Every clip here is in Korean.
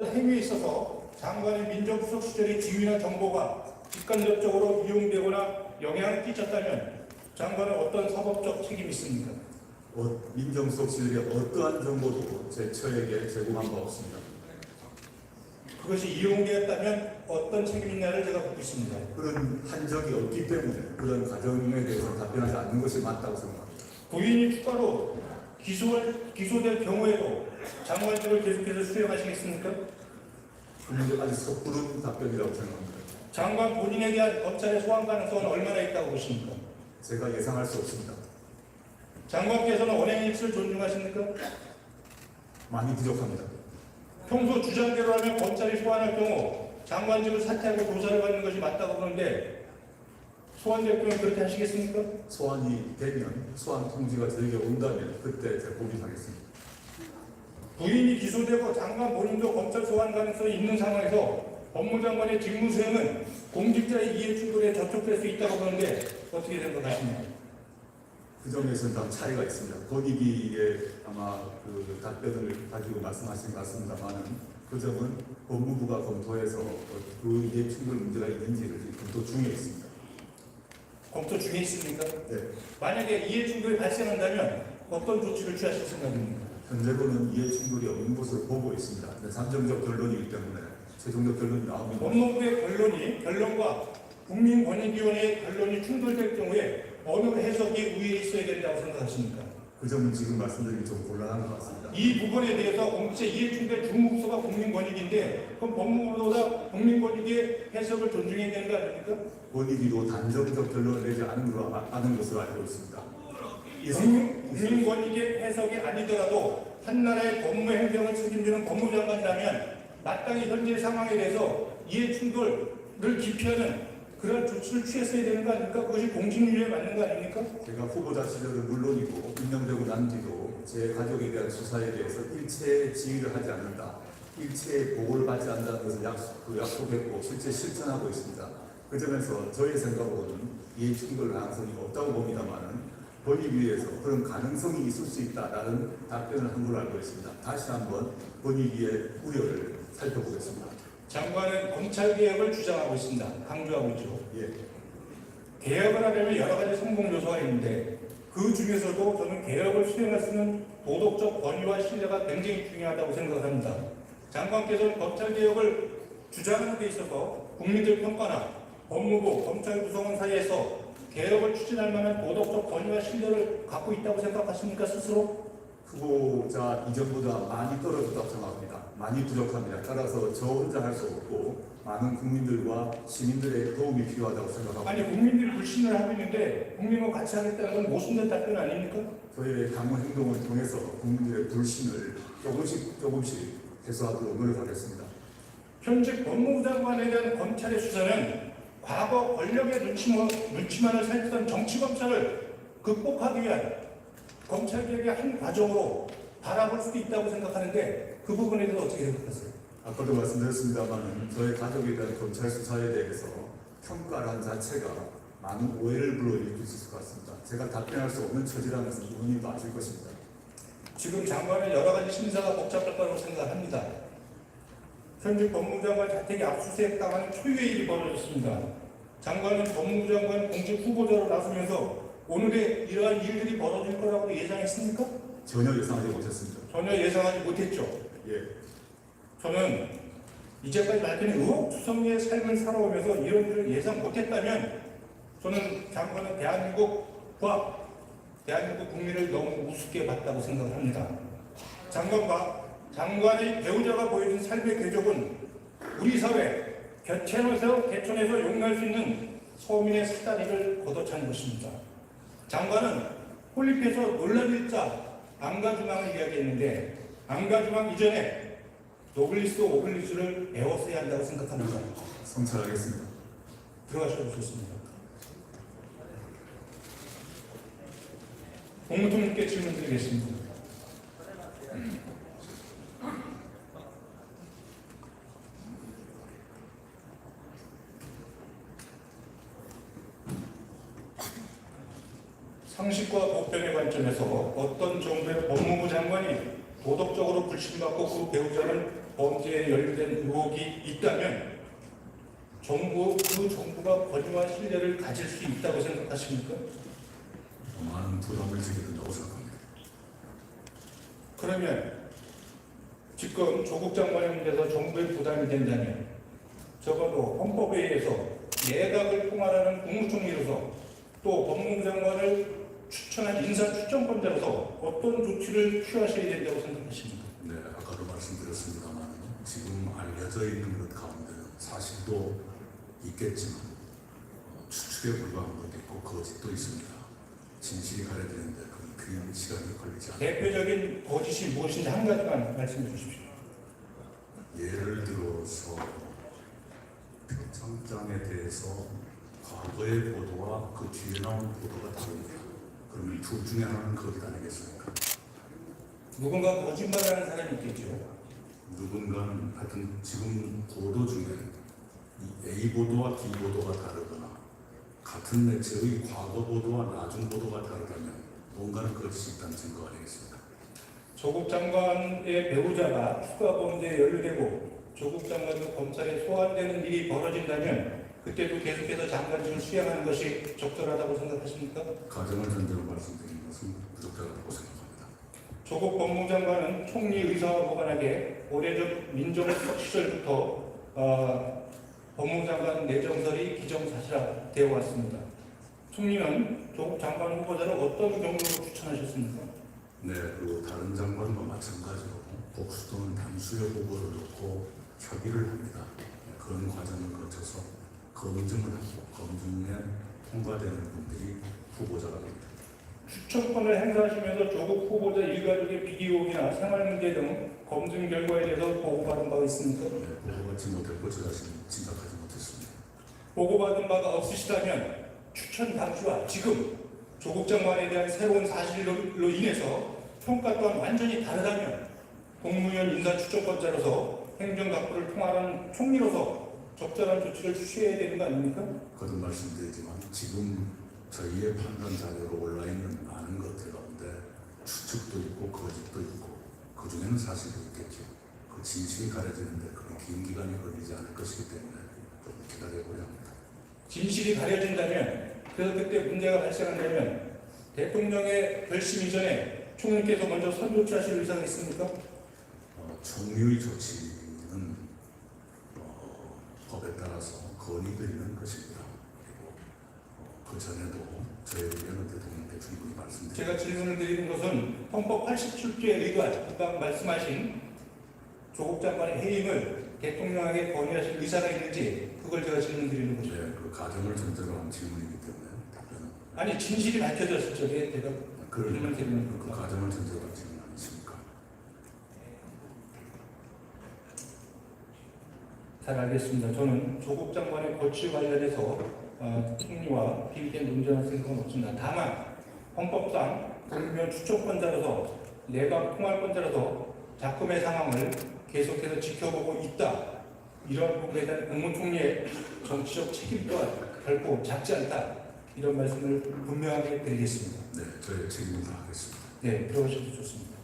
행위에 있어서 장관의 민정수석 시절의 지위나 정보가 직간접적으로 이용되거나 영향을 끼쳤다면 장관은 어떤 사법적 책임이 있습니까? 어, 민정수석 시절의 어떠한 정보도 제 처에게 제공한 바 없습니다. 그것이 이용되었다면 어떤 책임이 있냐를 제가 묻고 있습니다. 그런 한 적이 없기 때문에 그런 가정에 대해서 답변하지 않는 것이 맞다고 생각합니다. 부인이 추가로 기소할, 기소될 경우에도 장관직을 계속해서 수행하시겠습니까? 그 문제 아주 섣부른 답변이라고 생각합니다. 장관 본인에 대한 검찰의 소환 가능성은 얼마나 있다고 보십니까? 제가 예상할 수 없습니다. 장관께서는 언행일치를 존중하십니까? 많이 부족합니다. 평소 주장대로라면 검찰이 소환할 경우 장관직을 사퇴하고 조사를 받는 것이 맞다고 그러는데 소환될 그렇게 하시겠습니까? 소환이 되면 소환 통지가 저에게 온다면 그때 제가 고민하겠습니다. 부인이 기소되고 장관 본인도 검찰 소환 가능성이 있는 상황에서 법무장관의 직무 수행은 공직자의 이해 충돌에 저촉될 수 있다고 보는데 어떻게 생각하시나요? 그 점에서는 좀 차이가 있습니다. 권익위의 아마 그 답변을 가지고 말씀하신 것 같습니다만은 그 점은 법무부가 검토해서 그 이해 충돌 문제가 있는지를 검토 중에 있습니다. 검토 중에 있습니까? 네. 만약에 이해 충돌이 발생한다면 어떤 조치를 취하실 생각입니까? 현재로는 이해 충돌이 없는 것으로 보고 있습니다. 잠정적 결론이기 때문에 최종적 결론이 나오면 법무부의 결론이 결론과 국민권익위원회의 결론이 충돌될 경우에 어느 해석이 우위에 있어야 된다고 생각하십니까? 그 점은 지금 말씀드리기 좀 곤란한 것 같습니다. 이 부분에 대해서 공채 이해충돌 주무부서가 국민권익인데 그럼 법무부보다 국민권익의 해석을 존중해야 되는 거 아닙니까? 권익위도 단정적 결론을 내지 않은 걸로 아- 아는 것으로 알고 있습니다. 국민권익의 해석이 아니더라도 한 나라의 법무 행정을 책임지는 법무장관이라면 마땅히 현재 상황에 대해서 이해충돌을 기피하는 그런 조치를 취했어야 되는 거 아닙니까? 그것이 공직률에 맞는 거 아닙니까? 제가 후보자 시절은 물론이고 임명되고 난 뒤도 제 가족에 대한 수사에 대해서 일체 지휘를 하지 않는다. 일체 보고를 받지 않는다는 것을 약속, 그 약속했고 실제 실천하고 있습니다. 그 점에서 저의 생각으로는 이해 충돌 가능성이 없다고 봅니다만은 권익위에서 그런 가능성이 있을 수 있다라는 답변을 한 걸로 알고 있습니다. 다시 한번 권익위의 우려를 살펴보겠습니다. 장관은 검찰 개혁을 주장하고 있습니다. 강조하고 있죠. 예. 개혁을 하려면 여러 가지 성공 요소가 있는데 그 중에서도 저는 개혁을 수행할 수 있는 도덕적 권위와 신뢰가 굉장히 중요하다고 생각합니다. 장관께서는 검찰 개혁을 주장하는 데 있어서 국민들 평가나 법무부, 검찰 구성원 사이에서 개혁을 추진할 만한 도덕적 권위와 신뢰를 갖고 있다고 생각하십니까 스스로? 후보자 이전보다 많이 떨어졌다고 생각합니다. 많이 부족합니다. 따라서 저 혼자 할 수 없고 많은 국민들과 시민들의 도움이 필요하다고 생각합니다. 아니 국민들이 불신을 하고 있는데 국민과 같이 하겠다는 건 모순된 답변 아닙니까? 저의 강한 행동을 통해서 국민들의 불신을 조금씩 조금씩 해소하도록 노력하겠습니다. 현직 법무부 장관에 대한 검찰의 수사는 과거 권력의 눈치만, 눈치만을 살피던 정치 검찰을 극복하기 위한 검찰개혁의 한 과정으로 바라볼 수도 있다고 생각하는데 그 부분에 대해서 어떻게 생각하세요? 아까도 말씀드렸습니다만 저의 가족에 대한 검찰 수사에 대해서 평가란 자체가 많은 오해를 불러일으킬 수 있을 것 같습니다. 제가 답변할 수 없는 처지라는 것은 의원님도 아실 것입니다. 지금 장관은 여러 가지 심사가 복잡할 거라고 생각합니다. 현직 법무부 장관 자택이 압수수색 당하는 초유의 일이 벌어졌습니다. 장관은 법무부 장관 공직 후보자로 나서면서 오늘의 이러한 일들이 벌어질 거라고 예상했습니까? 전혀 예상하지 못했습니다. 전혀 예상하지 못했죠. 예, 저는 이제까지 밝힌 의혹 투성이의 삶을 살아오면서 이런 일을 예상 못했다면 저는 장관은 대한민국과 대한민국 국민을 너무 우습게 봤다고 생각합니다. 장관과 장관의 배우자가 보여준 삶의 궤적은 우리 사회 개천에서 개천에서 용납할 수 있는 서민의 사다리를 걷어찬 것입니다. 장관은 홀립해서 논란일자 안가주망을 이야기했는데 안가주망 이전에 노블리스 오블리스를 배웠어야 한다고 생각합니다. 성찰하겠습니다. 들어가셔도 좋습니다. 공무통님께 질문 드리겠습니다. 상식과 보편의 관점에서 어떤 정도의 법무부 장관이 도덕적으로 불신받고 그 배우자는 범죄에 의혹이 있다면 정부 그 정부가 권위와 신뢰를 가질 수 있다고 생각하십니까? 많은 부담을 지게 된다고 생각합니다. 그러면 지금 조국 장관의 문제에서 정부의 부담이 된다면 적어도 헌법에 의해서 내각을 통할하는 국무총리로서 또 법무부 장관을 추천한 인사 추천권자로서 어떤 조치를 취하셔야 된다고 생각하십니까? 네, 아까도 말씀드렸습니다만 지금 알려져 있는 것 가운데는 사실도 있겠지만 어, 추측에 불과한 것도 있고 거짓도 있습니다. 진실이 가려지는데 그건 큰 시간이 걸리지 않습니다. 대표적인 거짓이 무엇인지 한 가지만 말씀해 주십시오. 예를 들어서 표창장에 대해서 과거의 보도와 그 뒤에 나온 보도가 다릅니다. 그러면 둘 중에 하나는 거짓 아니겠습니까? 누군가 거짓말하는 사람이 있겠죠. 누군가는 하여튼 지금 보도 중에 이 A 보도와 B 보도가 다르거나 같은 매체의 과거 보도와 나중 보도가 다르다면 뭔가는 거짓이 있다는 증거 아니겠습니까? 조국 장관의 배우자가 추가 범죄에 연루되고 조국 장관도 검찰에 소환되는 일이 벌어진다면 그때도 계속해서 장관직을 수행하는 것이 적절하다고 생각하십니까? 가정을 전제로 말씀드리는 것은 부적절하다고 생각합니다. 조국 법무장관은 총리 의사와 무관하게 오래전 민정수석 시절부터 어, 법무장관 내정설이 기정사실화 되어 왔습니다. 총리는 조국 장관 후보자를 어떤 경로로 추천하셨습니까? 네, 그리고 다른 장관과 마찬가지로 복수 또는 단수의 보고를 놓고 협의를 합니다. 네, 그런 과정을 거쳐서 검증을 하고 검증에 통과되는 분들이 후보자가 됩니다. 추천권을 행사하시면서 조국 후보자 일가족의 비리의혹이나 생활 문제 등 검증 결과에 대해서 보고받은 바가 있습니까? 네, 보고받지 못했고 저 자신은 짐작하지 못했습니다. 보고받은 바가 없으시다면 추천 당시와 지금 조국 장관에 대한 새로운 사실로 인해서 평가 또한 완전히 다르다면 공무원 인사 추천권자로서 행정각부를 통할하는 총리로서 적절한 조치를 취해야 되는 거 아닙니까? 거듭 말씀드리지만 지금 저희의 판단 자료로 올라 있는 많은 것들 가운데 추측도 있고 거짓도 있고 그 중에는 사실도 있겠죠. 그 진실이 가려지는데 그런 긴 기간이 걸리지 않을 것이기 때문에 좀 기다려보려 합니다. 진실이 가려진다면 그래서 그때 문제가 발생한다면 대통령의 결심 이전에 총리께서 먼저 선조치하실 의사가 있습니까? 어, 총리의 조치는 어, 법에 따라서 건의드리는 것입니다. 그 전에도 저의 의견은 대통령께 충분히 말씀드렸습니다. 제가 질문을 드리는 것은 헌법 87조에 의거한 아까 말씀하신 조국 장관의 해임을 대통령에게 건의하실 의사가 있는지 그걸 제가 질문 드리는 거죠. 네, 그 가정을 전제로 한 질문이기 때문에 답변은 아니 진실이 밝혀졌을 적에 제가 그걸 질문 드리는 그. 가정을 전제로 한 질문 아니십니까? 잘 알겠습니다. 저는 조국 장관의 거취 관련해서 어, 총리와 비비된 논쟁할 생각은 없습니다. 다만 헌법상 국면 추천권자로서 내각 통할권자로서 작품의 상황을 계속해서 지켜보고 있다. 이런 부분에 대한 국무총리의 정치적 책임 또한 결코 작지 않다. 이런 말씀을 분명하게 드리겠습니다. 네, 저의 책임을 다하겠습니다. 네, 들어오셔도 좋습니다.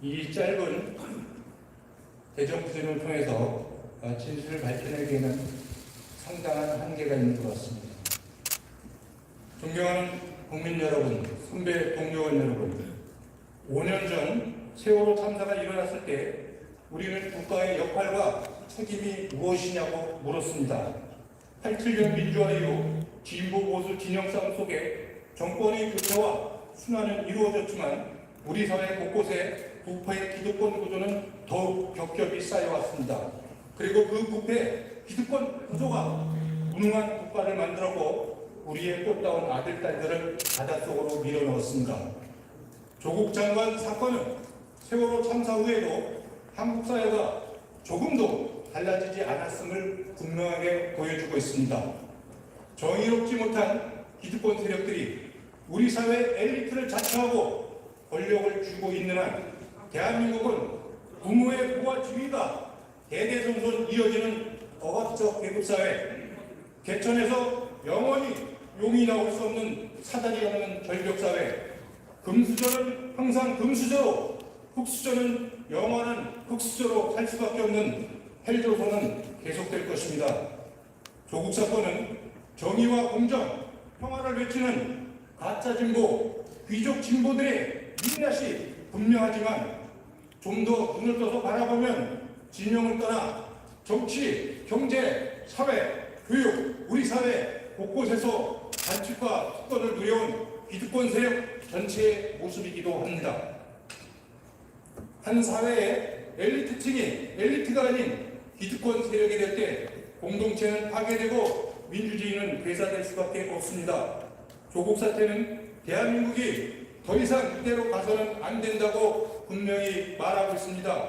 이 짧은 대정부진을 통해서 어, 진실을 밝혀내기에는 상당한 한계가 있는 것 같습니다. 존경하는 국민 여러분, 선배 동료원 여러분, 5년 전 세월호 참사가 일어났을 때 우리는 국가의 역할과 책임이 무엇이냐고 물었습니다. 87년 민주화 이후 진보 보수 진영 싸움 속에 정권의 교체와 순환은 이루어졌지만 우리 사회 곳곳에 부패의 기득권 구조는 더욱 겹겹이 쌓여왔습니다. 그리고 그 부패 기득권 구조가 무능한 국가를 만들었고 우리의 꽃다운 아들, 딸들을 바닷속으로 밀어넣었습니다. 조국 장관 사건은 세월호 참사 후에도 한국 사회가 조금도 달라지지 않았음을 분명하게 보여주고 있습니다. 정의롭지 못한 기득권 세력들이 우리 사회 엘리트를 자처하고 권력을 쥐고 있는 한 대한민국은 부모의 지위가 대대손손 이어지는 억압적 계급사회, 개천에서 영원히 용이 나올 수 없는 없는 절벽사회, 금수저는 항상 금수저로, 흑수저는 영원한 흑수저로 살 수밖에 없는 헬조선은 계속될 것입니다. 조국 사건은 정의와 공정, 평화를 외치는 가짜 진보, 귀족 진보들의 민낯이 분명하지만 좀 더 눈을 떠서 바라보면 진영을 떠나 정치, 경제, 사회, 교육, 우리 사회 곳곳에서 단축과 특권을 누려온 기득권 세력 전체의 모습이기도 합니다. 한 사회의 엘리트층이 엘리트가 아닌 기득권 세력이 될 때 공동체는 파괴되고 민주주의는 괴사될 수밖에 없습니다. 조국 사태는 대한민국이 더 이상 이대로 가서는 안 된다고 분명히 말하고 있습니다.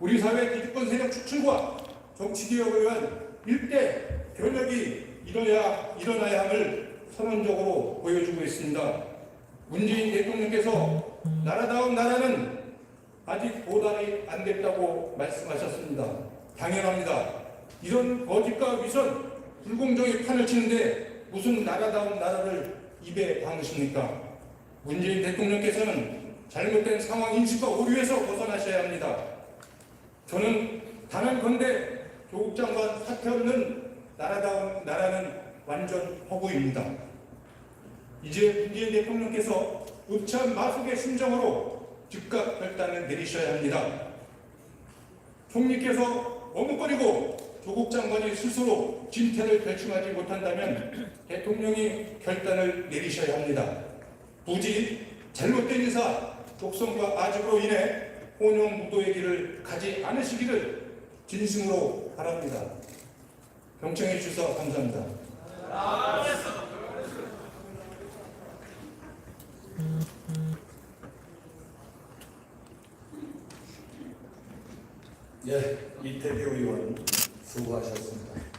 우리 사회 기득권 세력 추출과 정치 개혁을 위한 일대 변혁이 일어나야, 일어나야 함을 선언적으로 보여주고 있습니다. 문재인 대통령께서 나라다운 나라는 아직 도달이 안 됐다고 말씀하셨습니다. 당연합니다. 이런 거짓과 위선, 불공정의 판을 치는데 무슨 나라다운 나라를 입에 담으십니까? 문재인 대통령께서는 잘못된 상황 인식과 오류에서 벗어나셔야 합니다. 저는 단언건대 조국 장관 사퇴 없는 나라다운 나라는 완전 허구입니다. 이제 문재인 대통령께서 우참 마속의 심정으로 즉각 결단을 내리셔야 합니다. 총리께서 머뭇거리고 조국 장관이 스스로 진퇴를 결심하지 못한다면 대통령이 결단을 내리셔야 합니다. 부지 잘못된 인사, 독성과 아집으로 인해 혼용 무도의 길을 가지 않으시기를 진심으로 바랍니다. 경청해 주셔서 감사합니다. 예, 이태규 의원 수고하셨습니다.